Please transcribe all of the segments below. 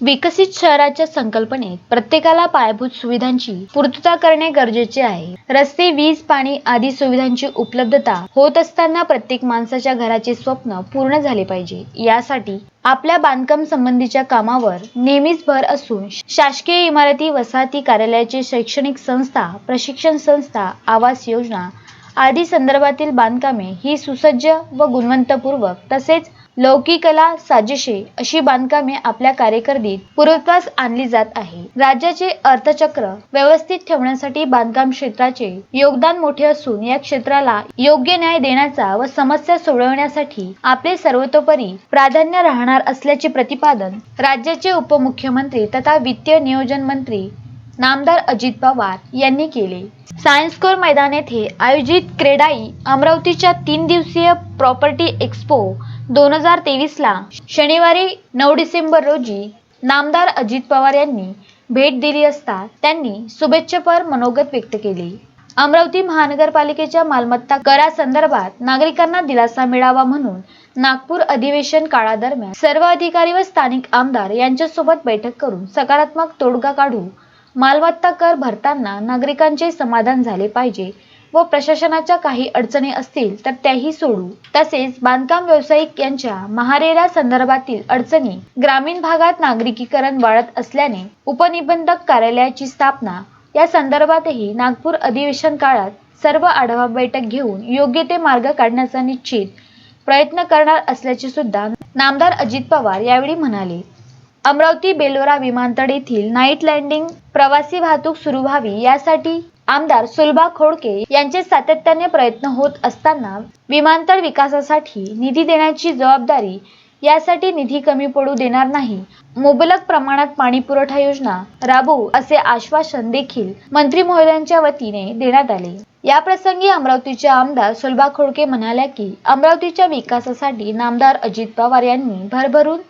विकसित शहराच्या संकल्पनेत प्रत्येकाला पायाभूत सुविधांची पूर्तता करणे गरजेचे आहे. रस्ते वीज पाणी आदी सुविधांची उपलब्धता होत असताना प्रत्येक माणसाच्या घराचे स्वप्न पूर्ण झाले पाहिजे. यासाठी आपल्या बांधकाम संबंधीच्या कामावर नेहमीच भर असून शासकीय इमारती वसाहती कार्यालयाचे शैक्षणिक संस्था प्रशिक्षण संस्था आवास योजना आदी संदर्भातील बांधकामे ही सुसज्ज व गुणवंतपूर्वक तसेच लौकिकला साजेशे अशी बांधकामे आपल्या कार्यकर्दीत पूर्वत्वास आणली जात आहे. राज्याचे अर्थचक्र व्यवस्थित ठेवण्यासाठी बांधकाम क्षेत्राचे योगदान मोठे असून या क्षेत्राला योग्य न्याय देण्याचा व समस्या सोडवण्यासाठी आपले सर्वतोपरी प्राधान्य राहणार असल्याचे प्रतिपादन राज्याचे उपमुख्यमंत्री तथा वित्तीय नियोजन मंत्री नामदार अजित पवार यांनी केले. सायन्स कोर मैदान येथे आयोजित क्रेडाई अमरावतीच्या तीन दिवसीय प्रॉपर्टी एक्स्पो दोन हजार तेवीसला शनिवारी नऊ डिसेंबर रोजी नामदार अजित पवार यांनी भेट दिली असता त्यांनी शुभेच्छापर मनोगत व्यक्त केले. अमरावती महानगरपालिकेच्या मालमत्ता करासंदर्भात नागरिकांना दिलासा मिळावा म्हणून नागपूर अधिवेशन काळादरम्यान सर्व अधिकारी व स्थानिक आमदार यांच्यासोबत बैठक करून सकारात्मक तोडगा काढू मालमत्ता कर भरताना नागरिकांचे समाधान झाले पाहिजे व प्रशासनाच्या काही अडचणी असतील तर त्याही सोडू. तसेच बांधकाम व्यावसायिक यांच्या महारेरा संदर्भातील अडचणी ग्रामीण भागात नागरिकीकरण वाढत असल्याने उपनिबंधक कार्यालयाची स्थापना या संदर्भातही नागपूर अधिवेशन काळात सर्व आढावा बैठक घेऊन योग्य ते मार्ग काढण्याचा निश्चित प्रयत्न करणार असल्याचे सुद्धा नामदार अजित पवार यावेळी म्हणाले. अमरावती बेलोरा विमानतळ येथील नाईट लँडिंग प्रवासी वाहतूक सुरू व्हावी यासाठी आमदार सुलभा खोडके यांचे सातत्याने प्रयत्न होत असताना विमानतळ विकासासाठी निधी देण्याची जबाबदारी यासाठी निधी कमी पडू देणार नाही. मुबलक प्रमाणात पाणी पुरवठा योजना राबवू असे आश्वासन देखील मंत्री महोदयांच्या वतीने देण्यात आले. या प्रसंगी अमरावतीच्या आमदार सुलभा खोडके म्हणाल्या की अमरावतीच्या विकासासाठी नामदार अजित पवार यांनी भरभरून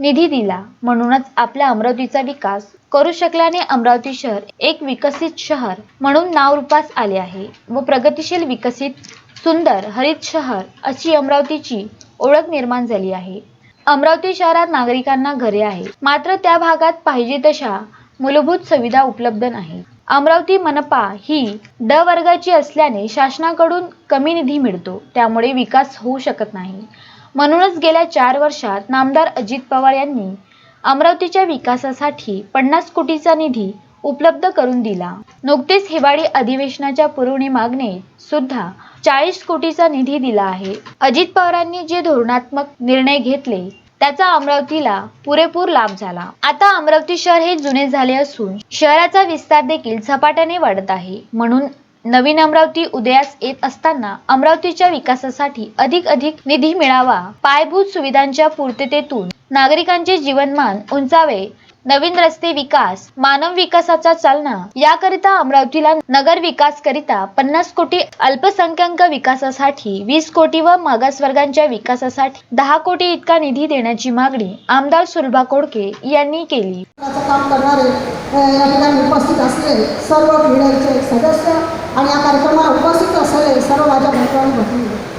निधी दिला म्हणूनच आपल्या अमरावतीचा विकास करू शकल्याने अमरावती शहर एक विकसित शहर म्हणून नाव रूपास आले आहे व प्रगतिशील विकसित सुंदर हरित शहर अशी अमरावतीची ओळख निर्माण झाली आहे. अमरावती शहरात नागरिकांना घरे आहे मात्र त्या भागात पाहिजे तशा मूलभूत सुविधा उपलब्ध नाही. अमरावती मनपा ही ड वर्गाची असल्याने शासनाकडून कमी निधी मिळतो. त्यामुळे विकास होऊ शकत नाही. म्हणूनच गेल्या चार वर्षात नामदार अजित पवार यांनी अमरावतीच्या विकासासाठी पन्नास कोटीचा निधी उपलब्ध करून दिला. नुकतेच हिवाळी अधिवेशनाच्या पुरवणी मागणीत सुद्धा चाळीस कोटीचा निधी दिला आहे. अजित पवारांनी जे धोरणात्मक निर्णय घेतले त्याचा अमरावतीला पुरेपूर लाभ झाला. आता अमरावती शहर हे जुने झाले असून शहराचा विस्तार देखील झपाट्याने वाढत आहे. म्हणून नवीन अमरावती उदयास येत असताना अमरावतीच्या विकासासाठी अधिक अधिक निधी मिळावा पायाभूत सुविधांच्या पूर्ततेतून नागरिकांचे जीवनमान उंचावे नवीन रस्ते विकास मानव विकासाचा चालना याकरिता अमरावतीला नगर विकास करिता पन्नास कोटी अल्पसंख्याक विकासासाठी वीस कोटी व मागासवर्गांच्या विकासासाठी दहा कोटी इतका निधी देण्याची मागणी आमदार सुलभा कोडके यांनी केली. काम करणारे या ठिकाणी उपस्थित असलेले सर्व सदस्य आणि या कार्यक्रमाला उपस्थित असलेले सर्व माझ्या मित्रांनी भरपूर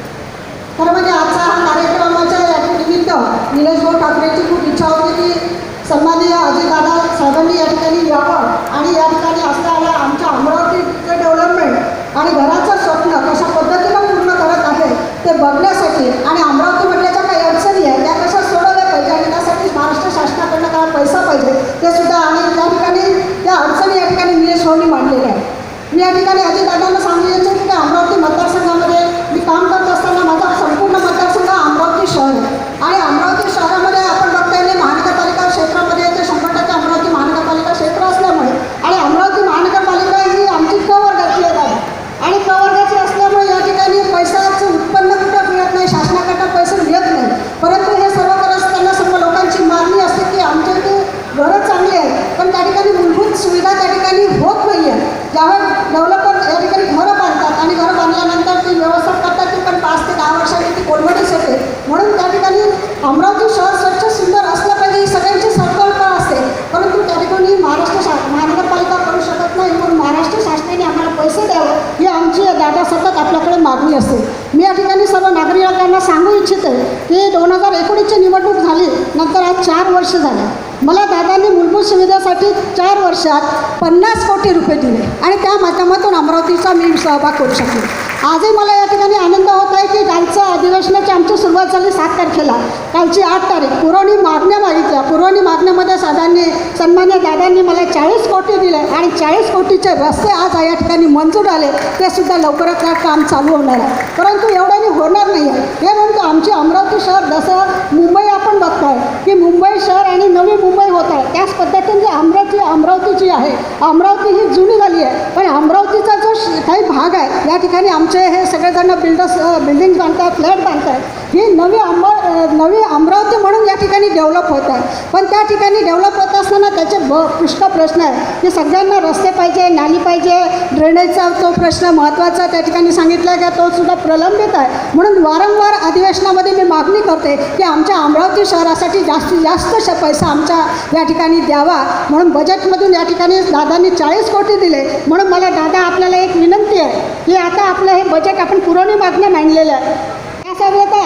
खरं म्हणजे आजचा हा कार्यक्रमाच्या या निमित्त निलेश भाऊ ठाकरेंची खूप इच्छा होती की सन्माननीय अजितदादा साहेबांनी या ठिकाणी यावं आणि या ठिकाणी असणाऱ्या आमच्या अमरावतीचं डेव्हलपमेंट आणि घराचं स्वप्न कशा पद्धतीनं पूर्ण करत आहे ते बघण्यासाठी आणि अमरावती म्हटल्याच्या काही अडचणी आहेत त्या कशा सोडवल्या पाहिजे आणि त्यासाठी महाराष्ट्र शासनाकडनं काय पैसा पाहिजे ते सुद्धा आणि त्या ठिकाणी त्या अडचणी या ठिकाणी निलेश भाऊनी मांडलेल्या आहेत मी या ठिकाणी अजितदादांना सांगू इच्छितो की अमरावती मतदारसंघामध्ये मी काम करत असताना माझा संपूर्ण मतदारसंघ हा अमरावती शहर आहे आणि अमरावती शहरामध्ये आपण बघता येईल महानगरपालिका क्षेत्रामध्ये ते शंभर टक्के अमरावती महानगरपालिका क्षेत्र असल्यामुळे आणि अमरावती महानगरपालिका ही आमची क वर्गाची आहे आणि क वर्गाची असल्यामुळे या ठिकाणी पैशाचं उत्पन्न कुठं मिळत नाही शासनाकडनं पैसे मिळत नाही परंतु हे सर्व करत असताना सर्व लोकांची मागणी असते की आमच्या इथे घरं चांगली आहेत पण त्या ठिकाणी मूलभूत सुविधा त्या ठिकाणी होत नाही आहे ज्यावेळेस डेव्हलपर या ठिकाणी घरं बांधतात आणि घरं बांधल्यानंतर ती व्यवस्था करतात ती पण पाच ते दहा वर्षांनी ती कोलमडीच येते म्हणून त्या ठिकाणी अमरावती शहर स्वच्छ सुंदर असलं पाहिजे ही सगळ्यांची संकल्पना असते परंतु त्या ठिकाणी महाराष्ट्र शा महानगरपालिका करू शकत नाही म्हणून महाराष्ट्र शासनाने आम्हाला पैसे द्यावं ही आमची दादा सतत आपल्याकडे मागणी असते मी या ठिकाणी सर्व नागरिकांना सांगू इच्छिते की दोन हजार एकोणीसची निवडणूक झाली नंतर आज चार वर्ष झाले. मला दादा सुविधेसाठी चार वर्षात पन्नास कोटी रुपये दिले आणि त्या माध्यमातून अमरावतीचा मी सहभाग करू शकले. आजही मला या ठिकाणी आनंद होत आहे की कालचं अधिवेशनाची आमची सुरुवात झाली सात तारखेला. कालची आठ तारीख. पुरवणी मागण्या मागितल्या. पुरवणी मागण्यामध्ये साधांनी सन्मान्य दादांनी मला चाळीस कोटी दिले आणि चाळीस कोटीचे रस्ते आज या ठिकाणी मंजूर आले. ते सुद्धा लवकरात या काम चालू होणार आहे. परंतु एवढ्याने होणार नाही आहे हे म्हणतो आमची अमरावती शहर जसं मुंबई आपण बघताय की मुंबई शहर आणि नवी मुंबई होत आहे. त्याच पद्धतीने जी अमरावती अमरावती जी आहे. अमरावती ही जुनी झाली आहे. पण अमरावतीचा जो काही भाग आहे या ठिकाणी आमचे हे सगळेजण बिल्डर्स बिल्डिंग बांधतात फ्लॅट बांधतात. ही नवी अंब नवी अमरावती म्हणून या ठिकाणी डेव्हलप होत आहे. पण त्या ठिकाणी डेव्हलप होत असताना त्याचे ब पुष्कळ प्रश्न आहे. की सगळ्यांना रस्ते पाहिजे नाली पाहिजे ड्रेनेजचा तो प्रश्न महत्त्वाचा त्या ठिकाणी सांगितला का तो सुद्धा प्रलंबित आहे. म्हणून वारंवार अधिवेशनामध्ये मी मागणी करते की आमच्या अमरावती शहरासाठी जास्तीत जास्त श पैसा आमच्या या ठिकाणी द्यावा. म्हणून बजेटमधून या ठिकाणी दादांनी चाळीस कोटी दिले. म्हणून मला दादा आपल्याला एक विनंती आहे. की आता आपलं हे बजेट आपण पुरवणी मागण्या मांडलेलं आहे त्या सगळ्या त्या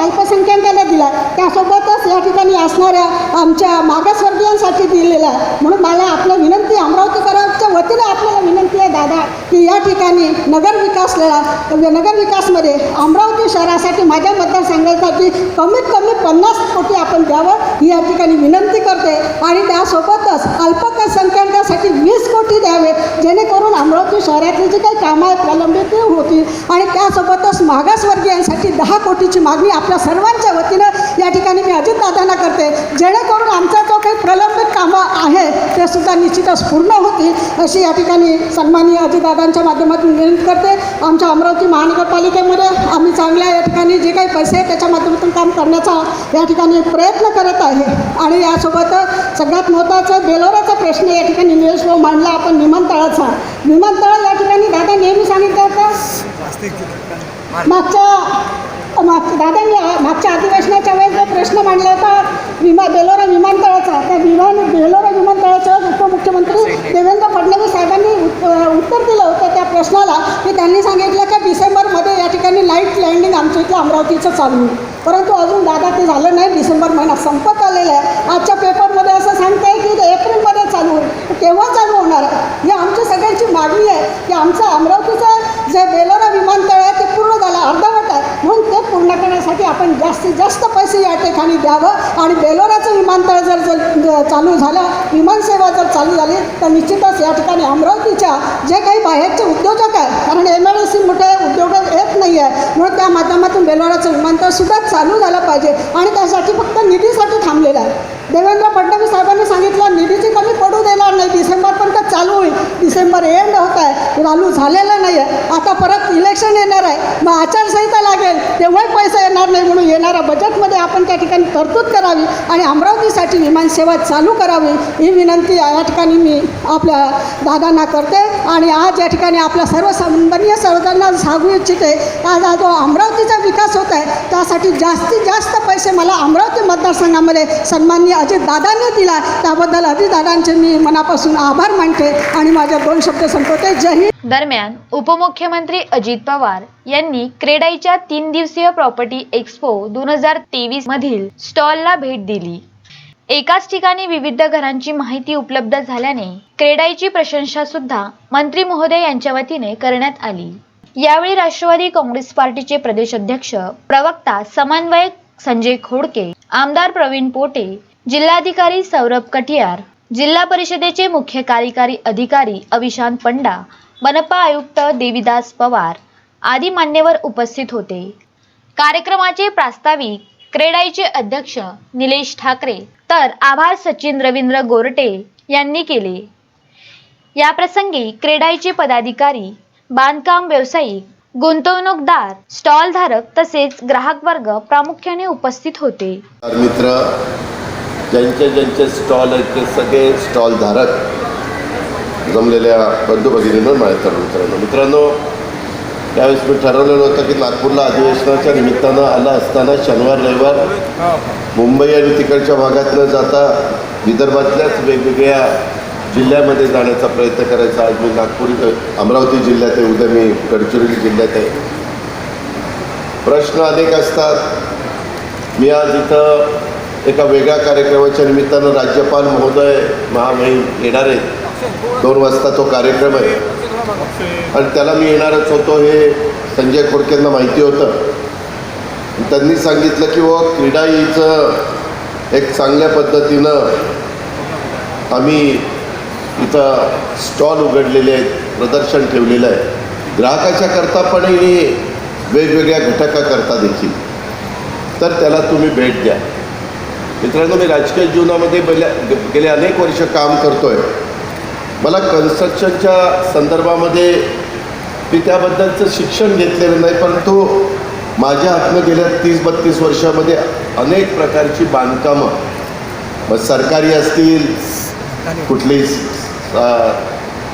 दिला? त्यासोबतच या ठिकाणी असणाऱ्या आमच्या मागासवर्गीयांसाठी दिलेला. आहे म्हणून मला आपलं विनंती अमरावतीकरांच्या वतीने आपल्याला विनंती आहे दादा की या ठिकाणी नगर नगरविकासमध्ये अमरावती शहरासाठी माझ्या मतदारसंघासाठी कमीत कमी पन्नास कोटी आपण द्यावं ही या ठिकाणी विनंती करते. आणि त्यासोबतच अल्पसंख्याकांसाठी वीस कोटी द्यावे जेणेकरून अमरावती शहरातली प्रलंबित होती. आणि त्यासोबतच मागासवर्गीयांसाठी दहा कोटीची मागणी आपल्या सर्वांच्या वतीनं या ठिकाणी मी अजितदादांना करते. जेणेकरून आमचा जो काही प्रलंबित कामं आहे ते सुद्धा निश्चितच पूर्ण होतील अशी या ठिकाणी सन्माननीय अजितदादांच्या माध्यमातून विनंती करते. आमच्या अमरावती महानगरपालिकेमध्ये आम्ही चांगल्या या ठिकाणी जे काही पैसे आहेत त्याच्या माध्यमातून काम करण्याचा या ठिकाणी प्रयत्न करत आहे. आणि यासोबत सगळ्यात महत्त्वाचा बेलोराचा प्रश्न या ठिकाणी निलेश भाऊ मांडला. आपण विमानतळाचा. विमानतळ या ठिकाणी दादा नेहमी सांगितलं होतं मागच्या माग दादांनी मागच्या अधिवेशनाच्या वेळेस जो प्रश्न मांडला होता विमा बेलोरा विमानतळाचा त्या विमान बेलोरा विमानतळाच्या उपमुख्यमंत्री देवेंद्र फडणवीस साहेबांनी उत्तर दिलं होतं त्या प्रश्नाला. की त्यांनी सांगितलं की डिसेंबरमध्ये या ठिकाणी लाइट लँडिंग आमच्या इथलं अमरावतीचं चालू होईल. परंतु अजून दादा ते झालं नाही. डिसेंबर महिना संपत आलेला आहे. आजच्या पेपरमध्ये असं सांगते की ते एप्रिलमध्ये चालू होईल. केव्हा चालू होणार आहे. ही आमची सगळ्यांची मागणी आहे की आमचं अमरावतीचं जे बेलोरा विमानतळ आहे ते पूर्ण झालं अर्धवट आहे म्हणून ते पूर्ण करण्यासाठी आपण जास्तीत जास्त पैसे या ठिकाणी द्यावं. आणि बेलोराचं विमानतळ जर जर चालू झालं विमानसेवा जर चालू झाली तर निश्चितच या ठिकाणी अमरावतीच्या जे काही बाहेरचे उद्योजक आहेत कारण एम एल सी मोठे उद्योग येत नाही आहे म्हणून त्या माध्यमातून बेलोराचं विमानतळ सुद्धा चालू झालं पाहिजे. आणि त्यासाठी फक्त निधीसाठी थांबलेलं आहे. देवेंद्र फडणवीस साहेबांनी सांगितलं निधीची कमी पडू देणार नाही डिसेंबरपर्यंत चालू होईल. डिसेंबर एंड होत आहे चालू झालेलं नाही आहे आता परत इलेक्शन येणार आहे. मग आचारसंहिता लागेल. येणार नाही म्हणून येणाऱ्या बजेटमध्ये आपण त्या ठिकाणी तरतूद करावी आणि अमरावतीसाठी विमानसेवा चालू करावी ही विनंती या ठिकाणी मी आपल्या दादांना करते. आणि आज या ठिकाणी आपल्या सर्व सन्माननीय सर्वांना सांगू इच्छिते आज हा जो अमरावतीचा विकास होत आहे त्यासाठी जास्तीत जास्त पैसे मला अमरावती मतदारसंघामध्ये सन्माननीय अजित दादांनी दिला. त्याबद्दल अजित दादांचे मी मनापासून आभार मानते आणि माझ्या दोन शब्द संपवते. जय हिंद. दरम्यान उपमुख्यमंत्री अजित पवार यांनी क्रेडाईच्या तीन दिवसीय प्रॉपर्टी एक्स्पो दोन हजार तेवीस मधील स्टॉलला भेट दिली. एकाच ठिकाणी विविध घरांची माहिती उपलब्ध झाल्याने क्रेडाईची प्रशंसा सुद्धा मंत्री महोदय यांच्या वतीने करण्यात आली. यावेळी राष्ट्रवादी काँग्रेस पार्टीचे प्रदेश अध्यक्ष प्रवक्ता समन्वयक संजय खोडके आमदार प्रवीण पोटे जिल्हाधिकारी सौरभ कटियार जिल्हा परिषदेचे मुख्य कार्यकारी अधिकारी अविशांत पंडा मनपा आयुक्त देविदास पवार आदी मान्यवर उपस्थित होते. कार्यक्रमाचे प्रास्ताविक क्रेडाईचे अध्यक्ष निलेश ठाकरे तर आभार सचिन रवींद्र गोरटे यांनी केले. या प्रसंगी क्रेडाईचे पदाधिकारी बांधकाम व्यावसायिक गुंतवणूकदार स्टॉलधारक तसेच ग्राहक वर्ग प्रामुख्याने उपस्थित होते. मित्र ज्यांचे ज्यांचे स्टॉल आहेत ते सगळे स्टॉल धारक जमलेल्या बंधू भगिनींवर माझ्या तरुण मित्रांनो. मित्रांनो त्यावेळेस मी ठरवलेलं होतं की नागपूरला अधिवेशनाच्या निमित्तानं आला असताना शनिवार रविवार मुंबई आणि तिकडच्या भागात न जाता विदर्भातल्याच वेगवेगळ्या जिल्ह्यामध्ये जाण्याचा प्रयत्न करायचा. आज मी नागपूर अमरावती जिल्ह्यात आहे उद्या मी गडचिरोली जिल्ह्यात आहे. प्रश्न अनेक असतात. मी आज इथं एका वेगळ्या कार्यक्रमाच्या निमित्तानं राज्यपाल महोदय महामहिम येणार आहेत. दोन वाजता तो कार्यक्रम आहे. आणि त्याला मी येणारच होतो हे संजय खोडकेंना माहिती होतं. त्यांनी सांगितलं की व क्रीडा हीचं एक चांगल्या पद्धतीनं आम्ही इथं स्टॉल उघडलेले आहेत प्रदर्शन ठेवलेलं आहे. ग्राहकाच्या करता पण हे वेगवेगळ्या घटकाकरता देखील. तर त्याला तुम्ही भेट द्या. मित्रांनो मी राजकीय जीवनामध्ये गेल्या गेले अनेक वर्ष काम करतो आहे मला कन्स्ट्रक्शनच्या संदर्भामध्ये मी त्याबद्दलचं शिक्षण घेतलेलं नाही परंतु माझ्या हातनं गेल्या तीस बत्तीस वर्षामध्ये अनेक प्रकारची बांधकामं मग सरकारी असतील कुठली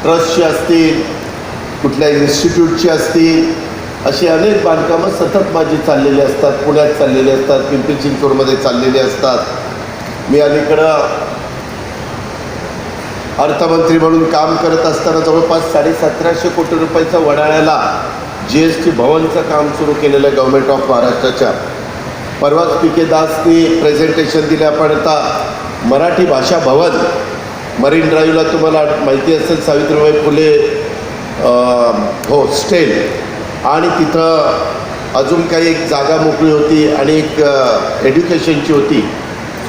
ट्रस्टची असतील कुठल्या इन्स्टिट्यूटची असतील अशी अनेक बांधकामं सतत माझी चाललेली असतात पुण्यात चाललेली असतात पिंपरी चिंचवडमध्ये चाललेली असतात. मी अलीकडं अर्थमंत्री म्हणून काम करत असताना जवळपास साडेसतराशे कोटी रुपयाचा वडाळ्याला जी एस टी भवनचं काम सुरू केलेलं आहे गव्हर्मेंट ऑफ महाराष्ट्राच्या. परवाच पी के दासनी प्रेझेंटेशन दिले आपण आता मराठी भाषा भवन मरीन ड्राईव्हला तुम्हाला माहिती असेल सावित्रीबाई फुले हॉस्टेल आणि तिथं अजून काही एक जागा मोकळी होती आणि एक एज्युकेशनची होती.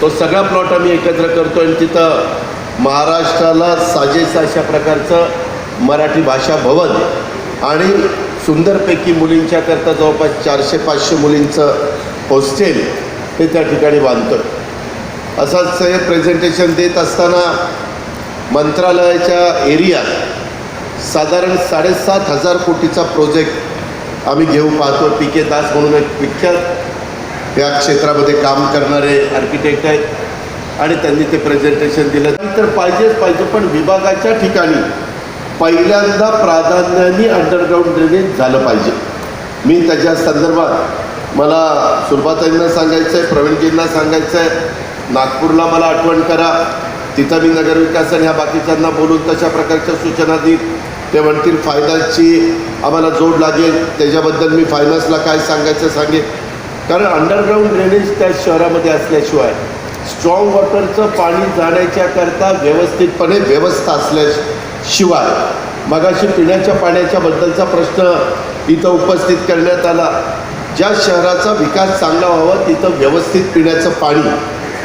तो सगळा प्लॉट आम्ही एकत्र करतो आणि तिथं महाराष्ट्राला साजेसं अशा प्रकारचं मराठी भाषा भवन आणि सुंदरपैकी मुलींच्याकरता जवळपास चारशे पाचशे मुलींचं हॉस्टेल हे त्या ठिकाणी बांधतो असंच हे प्रेझेंटेशन देत असताना मंत्रालयाच्या एरियात साधारण साडेसात हजार कोटीचा प्रोजेक्ट आम्ही घेऊ पाहतो. पी के दास म्हणून एक विख्यात या क्षेत्रामध्ये काम करणारे आर्किटेक्ट आहेत. आणि त्यांनी ते प्रेझेंटेशन दिलं. तर पाहिजेच पाहिजे पण विभागाच्या ठिकाणी पहिल्यांदा प्राधान्याने अंडरग्राऊंड ड्रेनेज झालं पाहिजे. मी त्याच्या संदर्भात मला सुरभाताईंना सांगायचं आहे प्रवीणजींना सांगायचं आहे नागपूरला मला आठवण करा. तिथं मी नगरविकास आणि ह्या बाकीच्यांना बोलून तशा प्रकारच्या सूचना देईन. ते म्हणतील फायनान्सची आम्हाला जोड लागेल. त्याच्याबद्दल मी फायनान्सला काय सांगायचं सांगेन. कारण अंडरग्राऊंड ड्रेनेज त्या शहरामध्ये असल्याशिवाय स्ट्रॉंग वॉटरचं पाणी जाण्याच्या करता व्यवस्थितपणे व्यवस्था असल्याशिवाय मगाशी पिण्याच्या पाण्याच्या बद्दलचा प्रश्न इथं उपस्थित करण्यात आला. ज्या शहराचा विकास चांगला व्हावा तिथं व्यवस्थित पिण्याचं पाणी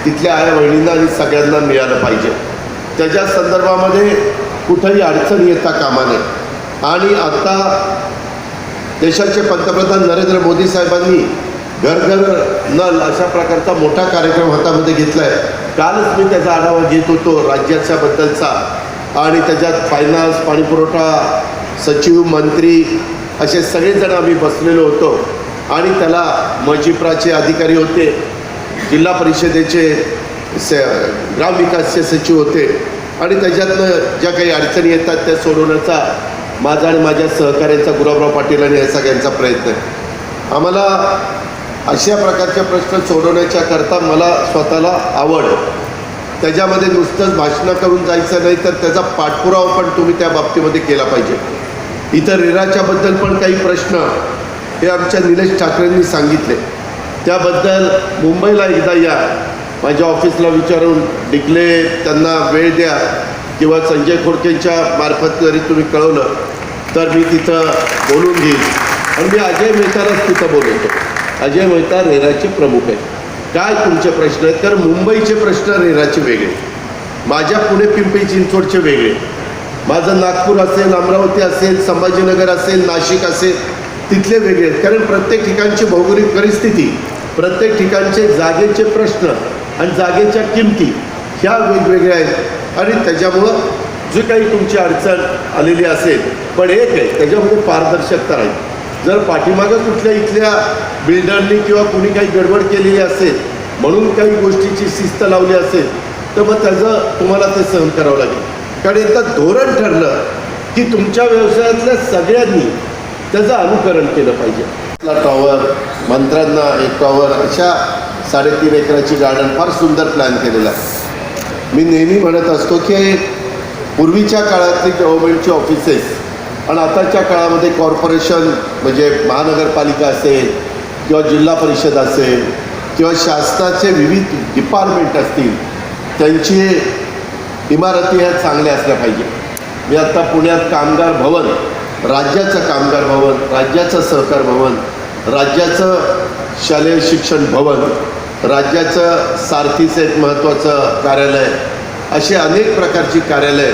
तिथल्या आया बहिणींना आणि सगळ्यांना मिळालं पाहिजे. त्याच्या संदर्भामध्ये कुठंही अडचण येता कामा नये. आणि आता देशाचे पंतप्रधान नरेंद्र मोदी साहेबांनी घर घर नल अशा प्रकारचा मोठा कार्यक्रम हातामध्ये घेतला आहे कालच मी त्याचा आढावा घेत होतो राज्याच्या बद्दलचा. आणि त्याच्यात फायनान्स पाणीपुरवठा सचिव मंत्री असे सगळेजण आम्ही बसलेलो होतो. आणि त्याला मजिप्राचे अधिकारी होते जिल्हा परिषदेचे स ग्रामविकासचे सचिव होते. आणि त्याच्यातनं ज्या काही अडचणी येतात त्या सोडवण्याचा माझा आणि माझ्या सहकार्यांचा गुलाबराव पाटील आणि या सगळ्यांचा प्रयत्न आहे. आम्हाला अशा प्रकारचे प्रश्न सोडवण्याच्या करता मला स्वतःला आवड. त्याच्यामध्ये नुसतंच भाषणं करून जायचं नाही तर त्याचा पाठपुरावा पण तुम्ही त्या बाबतीमध्ये केला पाहिजे. इतर रेराच्याबद्दल पण काही प्रश्न हे आमच्या निलेश ठाकरेंनी सांगितले. त्याबद्दल मुंबईला एकदा या. माझ्या ऑफिसला विचारून डिकले त्यांना वेळ द्या किंवा संजय खोडकेंच्या मार्फत जरी तुम्ही कळवलं तर मी तिथं बोलून घेईन. आणि मी अजय मेहतालाच तिथं बोलवतो. अजय मेहता रेराचे प्रमुख आहेत. काय तुमचे प्रश्न आहेत? तर मुंबईचे प्रश्न रेराचे वेगळे. माझ्या पुणे पिंपरी चिंचवडचे वेगळे. माझं नागपूर असेल अमरावती असेल संभाजीनगर असेल नाशिक असेल तिथले वेगळे आहेत. कारण प्रत्येक ठिकाणची भौगोलिक परिस्थिती प्रत्येक ठिकाणचे जागेचे प्रश्न आणि जागेच्या किमती ह्या वेगवेगळ्या आहेत. आणि त्याच्यामुळं जी काही तुमची अडचण आलेली असेल पण एक आहे त्याच्यामध्ये पारदर्शकता राहील. जर पाठीमागं कुठल्या इथल्या बिल्डरनी किंवा कुणी काही गडबड केलेली असेल म्हणून काही गोष्टीची शिस्त लावली असेल तर मग त्याचं तुम्हाला ते सहन करावं लागेल. कारण एकदा धोरण ठरलं की तुमच्या व्यवसायातल्या सगळ्यांनी त्याचं अनुकरण केलं पाहिजे. टॉवर मंत्र्यांना एक टॉवर अशा साडेतीन एकराची गार्डन फार सुंदर प्लॅन केलेला आहे. मी नेहमी म्हणत असतो की पूर्वीच्या काळातली गव्हर्मेंटची ऑफिसेस आणि आताच्या काळामध्ये कॉर्पोरेशन म्हणजे महानगरपालिका असेल किंवा जिल्हा परिषद असेल किंवा शासनाचे विविध डिपार्टमेंट असतील त्यांची इमारती ह्या चांगल्या असल्या पाहिजे. मी आत्ता पुण्यात कामगार भवन राज्याचं कामगार भवन राज्याचं सहकार भवन राज्याचं शालेय शिक्षण भवन राज्याचं सारथीचं एक महत्त्वाचं कार्यालय असे अनेक प्रकारची कार्यालय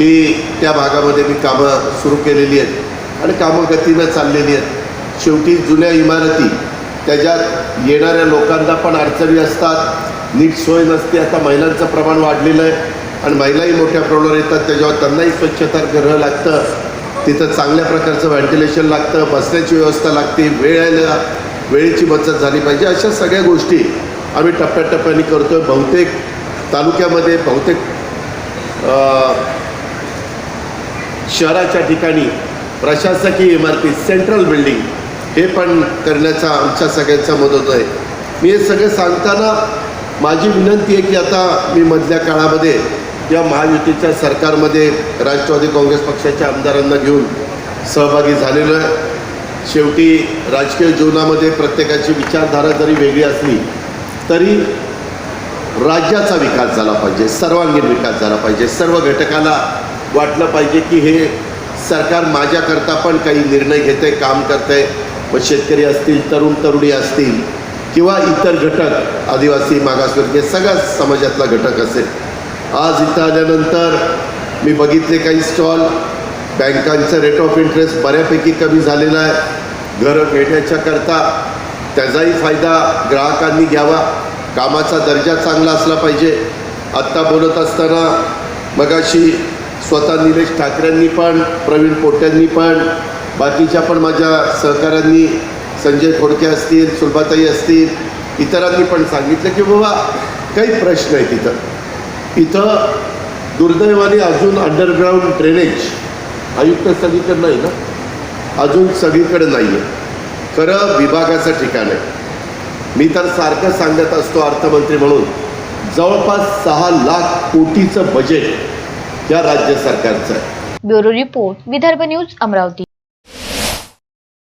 ही त्या भागामध्ये मी कामं सुरू केलेली आहेत आणि कामं गतीनं चाललेली आहेत. शेवटी जुन्या इमारती त्याच्यात येणाऱ्या लोकांना पण अडचणी असतात. नीट सोय नसते आता महिलांचं प्रमाण वाढलेलं आहे आणि महिलाही मोठ्या प्रमाणावर येतात त्याच्यावर त्यांनाही स्वच्छता ग्रह लागतं. तिथं चांगल्या प्रकारचं व्हेंटिलेशन लागतं बसण्याची व्यवस्था लागते वेळेला वेळेची बचत झाली पाहिजे. अशा सगळ्या गोष्टी आम्ही टप्प्याटप्प्याने करतो आहे बहुतेक तालुक्यामध्ये बहुतेक शहराच्या ठिकाणी प्रशासकीय इमारती सेंट्रल बिल्डिंग हे पण करण्याचा आमच्या सगळ्यांचा मदत आहे. मी हे सगळं सांगताना माझी विनंती आहे की आता मी मधल्या काळामध्ये या महायुतीच्या सरकारमध्ये राष्ट्रवादी काँग्रेस पक्षाच्या आमदारांना घेऊन सहभागी झालेलो आहे. शेवटी राजकीय जीवनामध्ये प्रत्येकाची विचारधारा जरी वेगळी असली तरी राज्याचा विकास झाला पाहिजे सर्वांगीण विकास झाला पाहिजे सर्व घटकाला वाटलं पाहिजे की हे सरकार माझ्याकरता पण काही निर्णय घेते आहे काम करतं आहे मग शेतकरी असतील तरुण तरुणी असतील किंवा इतर घटक आदिवासी मागासवर्गीय सगळ्याच समाजातला घटक असेल. आज इथं आल्यानंतर मी बघितले काही स्टॉल. बँकांचं रेट ऑफ इंटरेस्ट बऱ्यापैकी कमी झालेला आहे. घरं घेण्याच्या करता त्याचाही फायदा ग्राहकांनी घ्यावा. कामाचा दर्जा चांगला असला पाहिजे. आत्ता बोलत असताना मगाशी स्वतः निलेश ठाकरेंनी पण प्रवीण पोट्यांनी पण बाकीच्या पण माझ्या सहकाऱ्यांनी संजय खोडके असतील सुलभाताई असतील इतरांनी पण सांगितलं की बाबा काही प्रश्न आहेत इथं इथं दुर्दैवाने अजून अंडरग्राऊंड ड्रेनेज आयुक्त सगळीकडे नाही ना? अजून सगळीकडे नाही आहे खरं विभागाचं ठिकाण आहे. मी तर सारखं सांगत असतो अर्थमंत्री म्हणून जवळपास सहा लाख कोटीचं बजेट या राज्य सरकारचं. Bureau report Vidarbha news Amravati.